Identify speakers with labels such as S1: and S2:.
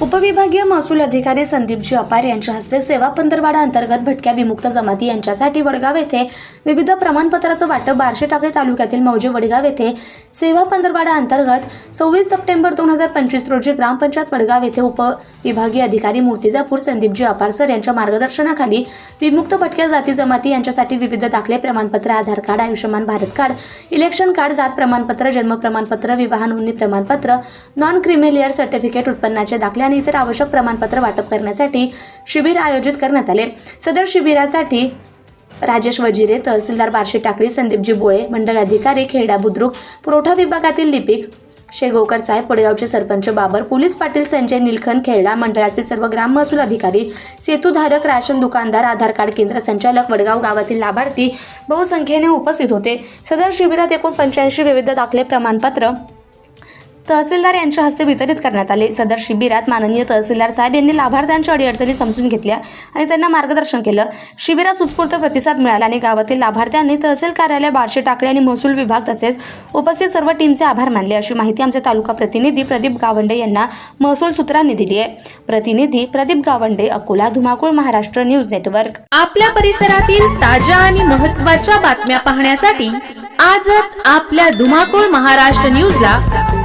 S1: उपविभागीय महसूल अधिकारी संदीपजी अपार यांच्या हस्ते सेवा पंधरवाडा अंतर्गत भटक्या विमुक्त जमाती यांच्यासाठी वडगाव येथे विविध प्रमाणपत्राचं वाटप बारशे टाकळे तालुक्यातील मौजे वडगाव येथे सेवा पंधरवाडा अंतर्गत सव्वीस सप्टेंबर दोन हजार पंचवीस रोजी ग्रामपंचायत वडगाव येथे उपविभागीय अधिकारी मूर्तिजापूर संदीपजी अपार सर यांच्या मार्गदर्शनाखाली विमुक्त भटक्या जाती जमाती यांच्यासाठी विविध दाखले प्रमाणपत्र Aadhaar card Ayushman Bharat card election card जात प्रमाणपत्र जन्म प्रमाणपत्र विवाह नोंदणी प्रमाणपत्र नॉन क्रिमिलियर सर्टिफिकेट उत्पन्नाचे दाखले आणि इतर आवश्यक प्रमाणपत्र वाटप करण्यासाठी शिबिर आयोजित करण्यात आले. सदर शिबिरासाठी राजेश वजिरे तहसीलदार बार्शी टाकळी संदीपजी बोळे मंडळ अधिकारी खेडा बुद्रुक पुरवठा विभागातील लिपिक शेगोकर साहेब पडगावचे सरपंच बाबर पोलीस पाटील संजय निलखन खेरडा मंडळातील सर्व ग्राम महसूल अधिकारी सेतूधारक राशन दुकानदार आधार कार्ड केंद्र संचालक वडगाव गावातील लाभार्थी बहुसंख्येने उपस्थित होते. सदर शिबिरात एकूण पंच्याऐंशी विविध दाखले प्रमाणपत्र तहसीलदार यांच्या हस्ते वितरित करण्यात आले. सदर शिबिरात माननीय तहसीलदार साहेब यांनी लाभार्थ्यांच्या अडीअडचणी समजून घेतल्या आणि त्यांना मार्गदर्शन केलं. शिबिरात उत्स्फूर्त प्रतिसाद मिळाला आणि गावातील लाभार्थ्यांनी तहसील कार्यालय बारशे टाकळे आणि महसूल विभाग तसेच उपस्थित सर्व टीमचे आभार मानले. अशी माहिती आमचे तालुका प्रतिनिधी प्रदीप गावंडे यांना महसूल सूत्रांनी दिली आहे. प्रतिनिधी प्रदीप गावंडे अकोला धुमाकूळ महाराष्ट्र न्यूज नेटवर्क.
S2: आपल्या परिसरातील ताज्या आणि महत्त्वाच्या बातम्या पाहण्यासाठी आजच आपल्या धुमाकूळ महाराष्ट्र न्यूजला